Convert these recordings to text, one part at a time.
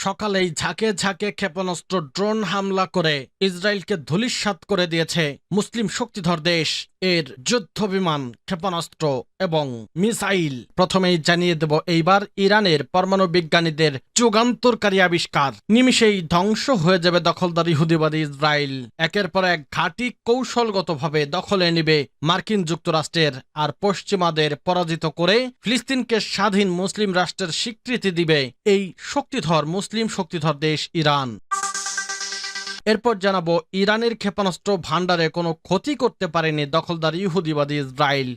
সকালেই ঝাঁকে ঝাঁকে ক্ষেপণাস্ত্র ড্রোন হামলা করে ইসরায়েলকে ধূলিসাৎ করে দিয়েছে মুসলিম শক্তিধর দেশ। এর যুদ্ধ বিমান ক্ষেপণাস্ত্র এবং মিসাইল। প্রথমেই জানিয়ে দেব এইবার ইরানের পরমাণু বিজ্ঞানীদের যুগান্তরকারী আবিষ্কার। নিমিষেই ধ্বংস হয়ে যাবে দখলদার ইহুদিবাদী ইসরায়েল। একের পর এক ঘাঁটি কৌশলগতভাবে দখলে নেবে মার্কিন যুক্তরাষ্ট্রের আর পশ্চিমাদের পরাজিত করে ফিলিস্তিনকে স্বাধীন মুসলিম রাষ্ট্রের স্বীকৃতি দিবে এই শক্তিধর মুসলিম শক্তিধর দেশ ইরান। এরপর জানাব ইরানের ক্ষেপণাস্ত্র ভাণ্ডারে কোনো ক্ষতি করতে পারেনি দখলদার ইহুদিবাদী ইসরায়েল।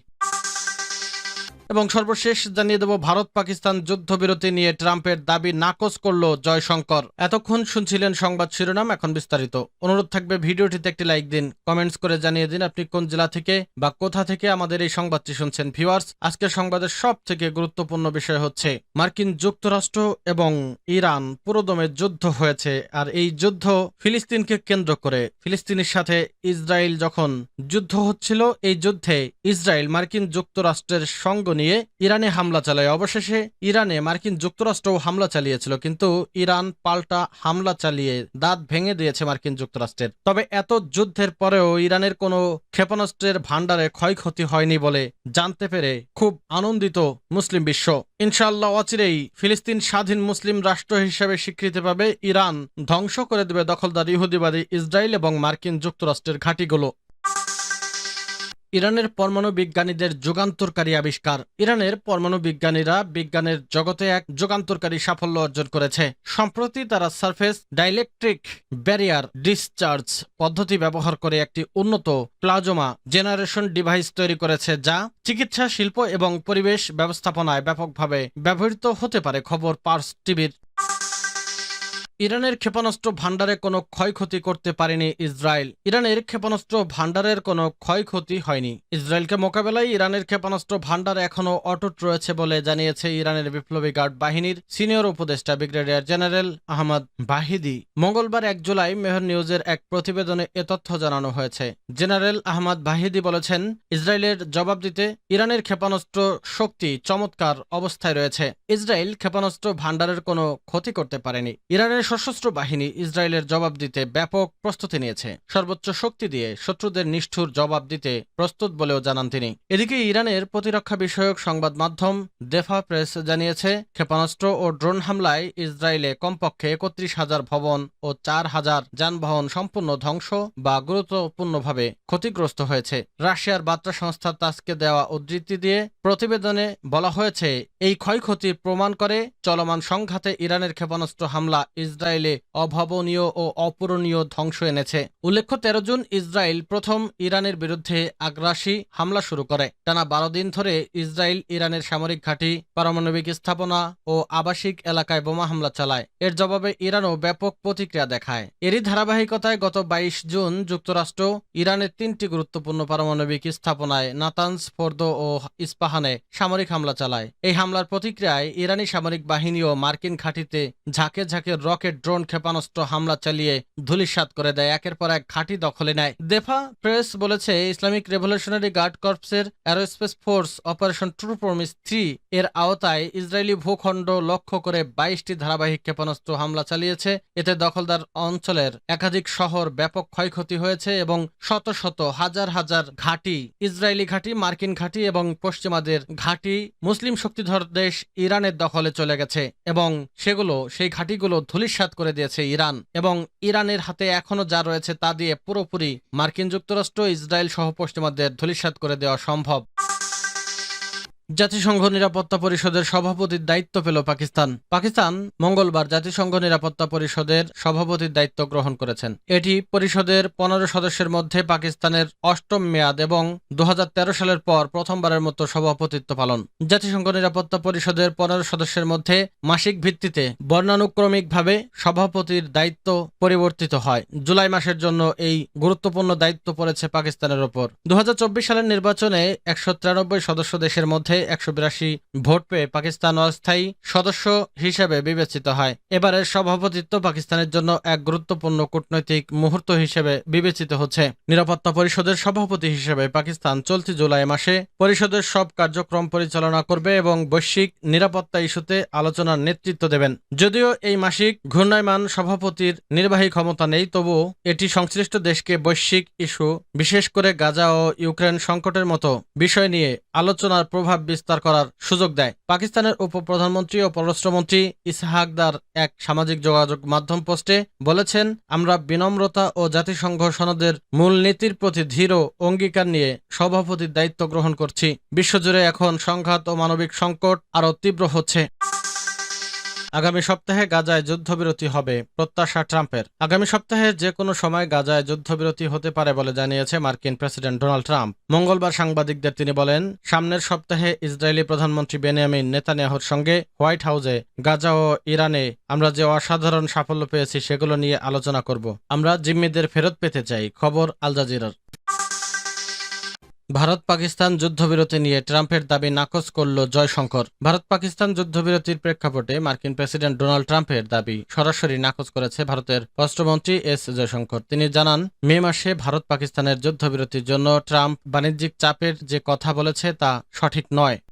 এবং সর্বশেষ জানিয়ে দেব, ভারত পাকিস্তান যুদ্ধবিরতি নিয়ে ট্রাম্পের দাবি নাকচ করল জয়শঙ্কর। এতক্ষণ শুনছিলেন সংবাদ শিরোনাম, এখন বিস্তারিত। অনুরোধ থাকবে, ভিডিওটিতে একটি লাইক দিন, কমেন্টস করে জানিয়ে দিন আপনি কোন জেলা থেকে বা কোথা থেকে আমাদের এই সংবাদটি শুনছেন। ভিউয়ার্স, আজকের সংবাদের সব থেকে গুরুত্বপূর্ণ বিষয় হচ্ছে, মার্কিন যুক্তরাষ্ট্র এবং ইরান পুরোদমে যুদ্ধ হয়েছে, আর এই যুদ্ধ ফিলিস্তিনকে কেন্দ্র করে। ফিলিস্তিনের সাথে ইসরায়েল যখন যুদ্ধ হচ্ছিল, এই যুদ্ধে ইসরায়েল মার্কিন যুক্তরাষ্ট্রের সঙ্গ নিয়ে ইরানে হামলা চালায়। অবশেষে ইরানে মার্কিন যুক্তরাষ্ট্রও হামলা চালিয়েছিল, কিন্তু ইরান পাল্টা হামলা চালিয়ে দাঁত ভেঙে দিয়েছে মার্কিন যুক্তরাষ্ট্রের। তবে এত যুদ্ধের পরেও ইরানের কোনো ক্ষেপণাস্ত্রের ভাণ্ডারে ক্ষয়ক্ষতি হয়নি বলে জানতে পেরে খুব আনন্দিত মুসলিম বিশ্ব। ইনশাল্লাহ অচিরেই ফিলিস্তিন স্বাধীন মুসলিম রাষ্ট্র হিসেবে স্বীকৃতি পাবে। ইরান ধ্বংস করে দেবে দখলদার ইহুদিবাদী ইসরায়েল এবং মার্কিন যুক্তরাষ্ট্রের ঘাঁটিগুলো। ইরানের পরমাণু বিজ্ঞানীদের যুগান্তরকারী আবিষ্কার। ইরানের পরমাণু বিজ্ঞানীরা বিজ্ঞানের জগতে এক যুগান্তরকারী সাফল্য অর্জন করেছে। সম্প্রতি তারা সারফেস ডাইলেকট্রিক ব্যারিয়ার ডিসচার্জ পদ্ধতি ব্যবহার করে একটি উন্নত প্লাজমা জেনারেশন ডিভাইস তৈরি করেছে যা চিকিৎসা, শিল্প এবং পরিবেশ ব্যবস্থাপনায় ব্যাপকভাবে ব্যবহৃত হতে পারে, খবর পার্স টিভির। ইরানের ক্ষেপণাস্ত্র ভাণ্ডারে কোনো ক্ষয়ক্ষতি করতে পারেনি ইসরায়েল। ইরানের ক্ষেপণাস্ত্র ভাণ্ডারের কোনো ক্ষয়ক্ষতি হয়নি। ইসরায়েলকে মোকাবেলায় ইরানের ক্ষেপণাস্ত্র ভাণ্ডার এখনও অটুট রয়েছে বলে জানিয়েছে ইরানের বিপ্লবী গার্ড বাহিনীর সিনিয়র উপদেষ্টা ব্রিগেডিয়ার জেনারেল আহমদ বাহিদি। মঙ্গলবার এক জুলাই মেহর নিউজের এক প্রতিবেদনে এ তথ্য জানানো হয়েছে। জেনারেল আহমদ বাহিদি বলেছেন, ইসরায়েলের জবাব দিতে ইরানের ক্ষেপণাস্ত্র শক্তি চমৎকার অবস্থায় রয়েছে। ইসরায়েল ক্ষেপণাস্ত্র ভাণ্ডারের কোনো ক্ষতি করতে পারেনি। ইরানের সশস্ত্র বাহিনী ইসরায়েলের জবাব দিতে ব্যাপক প্রস্তুতি নিয়েছে। সর্বোচ্চ শক্তি দিয়ে শত্রুদের নিষ্ঠুর জবাব দিতে প্রস্তুত বলেও জানান তিনি। এদিকে ইরানের প্রতিরক্ষা বিষয়ক সংবাদ মাধ্যম দেফা প্রেস জানিয়েছে, ক্ষেপণাস্ত্র ও ড্রোন হামলায় ইসরায়েলে কমপক্ষে একত্রিশ হাজার ভবন ও চার হাজার যানবাহন সম্পূর্ণ ধ্বংস বা গুরুত্বপূর্ণভাবে ক্ষতিগ্রস্ত হয়েছে। রাশিয়ার বার্তা সংস্থা তাসকে দেওয়া উদ্ধৃতি দিয়ে প্রতিবেদনে বলা হয়েছে, এই ক্ষয়ক্ষতি প্রমাণ করে চলমান সংঘাতে ইরানের ক্ষেপণাস্ত্র হামলা ইসরায়েলে অভাবনীয় ও অপূরণীয় ধ্বংস এনেছে। উল্লেখ্য, তেরো জুন ইসরায়েল প্রথম ইরানের বিরুদ্ধে আগ্রাসী হামলা শুরু করে। টানা বারো দিন ধরে ইসরায়েল ইরানের সামরিক ঘাঁটি, পারমাণবিক স্থাপনা ও আবাসিক এলাকায় বোমা হামলা চালায়। এর জবাবে ইরানও ব্যাপক প্রতিক্রিয়া দেখায়। এরই ধারাবাহিকতায় গত বাইশ জুন যুক্তরাষ্ট্র ইরানের তিনটি গুরুত্বপূর্ণ পারমাণবিক স্থাপনায় নাতানস ফোর্দ ও ইস্পাহানে সামরিক হামলা চালায়। এই হামলার প্রতিক্রিয়ায় ইরানি সামরিক বাহিনী ও মার্কিন ঘাঁটিতে ঝাঁকে ঝাঁকে রকেট ড্রোন ক্ষেপণাস্ত্র হামলা চালিয়ে ধূলিসাৎ করে দেয়। একের পর এক ঘাঁটি দখলে নেয়। দেফা প্রেস বলেছে, Islamic revolutionary guard কর্পসের aerospace force operation true promise three এর আওতায় ইসরায়েলি ভূখণ্ড লক্ষ্য করে বাইশটি ধারাবাহিক ক্ষেপণাস্ত্র হামলা চালিয়েছে। এতে দখলদার অঞ্চলের একাধিক শহর ব্যাপক ক্ষয়ক্ষতি হয়েছে এবং শত শত হাজার হাজার ঘাঁটি, ইসরায়েলি ঘাঁটি, মার্কিন ঘাঁটি এবং পশ্চিমাদের ঘাঁটি মুসলিম শক্তিধর দেশ ইরানের দখলে চলে গেছে এবং সেগুলো, সেই ঘাঁটিগুলো ধূলিসাৎ করে দিয়েছে ইরান এবং ইরানের হাতে এখনও যা রয়েছে তা দিয়ে পুরোপুরি মার্কিন যুক্তরাষ্ট্র ইসরায়েল সহ পশ্চিমাদের ধূলিসাৎ করে দেওয়া সম্ভব। জাতিসংঘ নিরাপত্তা পরিষদের সভাপতির দায়িত্ব পেল পাকিস্তান। পাকিস্তান মঙ্গলবার জাতিসংঘ নিরাপত্তা পরিষদের সভাপতির দায়িত্ব গ্রহণ করেছেন। এটি পরিষদের পনেরো সদস্যের মধ্যে পাকিস্তানের অষ্টম মেয়াদ এবং দু হাজার তেরো সালের পর প্রথমবারের মতো সভাপতিত্ব পালন। জাতিসংঘ নিরাপত্তা পরিষদের পনেরো সদস্যের মধ্যে মাসিক ভিত্তিতে বর্ণানুক্রমিকভাবে সভাপতির দায়িত্ব পরিবর্তিত হয়। জুলাই মাসের জন্য এই গুরুত্বপূর্ণ দায়িত্ব পড়েছে পাকিস্তানের ওপর। দু হাজার চব্বিশ সালের নির্বাচনে একশো তিরানব্বই সদস্য দেশের মধ্যে একশো বিরাশি ভোট পেয়ে পাকিস্তান অস্থায়ী সদস্য হিসেবে বিবেচিত হয়। এবারের সভাপতিত্ব পাকিস্তানের জন্য এক গুরুত্বপূর্ণ কূটনৈতিক মুহূর্ত হিসেবে বিবেচিত হচ্ছে। নিরাপত্তা পরিষদের সভাপতি হিসেবে পাকিস্তান চলতি জুলাই মাসে পরিষদের সব কার্যক্রম পরিচালনা করবে এবং বৈশ্বিক নিরাপত্তা ইস্যুতে আলোচনার নেতৃত্ব দেবেন। যদিও এই মাসিক ঘূর্ণায়মান সভাপতির নির্বাহী ক্ষমতা নেই, তবুও এটি সংশ্লিষ্ট দেশকে বৈশ্বিক ইস্যু, বিশেষ করে গাজা ও ইউক্রেন সংকটের মতো বিষয় নিয়ে আলোচনার প্রভাব বিস্তার করার সুযোগ দেয়। পাকিস্তানের উপপ্রধানমন্ত্রী ও পররাষ্ট্রমন্ত্রী ইসহাকদার এক সামাজিক যোগাযোগ মাধ্যম পোস্টে বলেছেন, আমরা বিনম্রতা ও জাতিসংঘ সনদের মূলনীতির প্রতি ধীর অঙ্গীকার নিয়ে সভাপতির দায়িত্ব গ্রহণ করছি। বিশ্বজুড়ে এখন সংঘাত ও মানবিক সংকট আরও তীব্র হচ্ছে। আগামী সপ্তাহে গাজায় যুদ্ধবিরতি হবে, প্রত্যাশা ট্রাম্পের। আগামী সপ্তাহে যে কোনো সময় গাজায় যুদ্ধবিরতি হতে পারে বলে জানিয়েছে মার্কিন প্রেসিডেন্ট ডোনাল্ড ট্রাম্প। মঙ্গলবার সাংবাদিকদের তিনি বলেন, সামনের সপ্তাহে ইসরায়েলি প্রধানমন্ত্রী বেনিয়ামিন নেতানিয়াহুর সঙ্গে হোয়াইট হাউসে গাজা ও ইরানে আমরা যে অসাধারণ সাফল্য পেয়েছি সেগুলো নিয়ে আলোচনা করব। আমরা জিম্মিদের ফেরত পেতে চাই, খবর আল জাজিরার। ভারত পাকিস্তান যুদ্ধবিরতি নিয়ে ট্রাম্পের দাবি নাকচ করল জয়শঙ্কর। ভারত পাকিস্তান যুদ্ধবিরতির প্রেক্ষাপটে মার্কিন প্রেসিডেন্ট ডোনাল্ড ট্রাম্পের দাবি সরাসরি নাকচ করেছে ভারতের পররাষ্ট্রমন্ত্রী এস জয়শঙ্কর। তিনি জানান, মে মাসে ভারত পাকিস্তানের যুদ্ধবিরতির জন্য ট্রাম্প বাণিজ্যিক চাপের যে কথা বলেছে তা সঠিক নয়।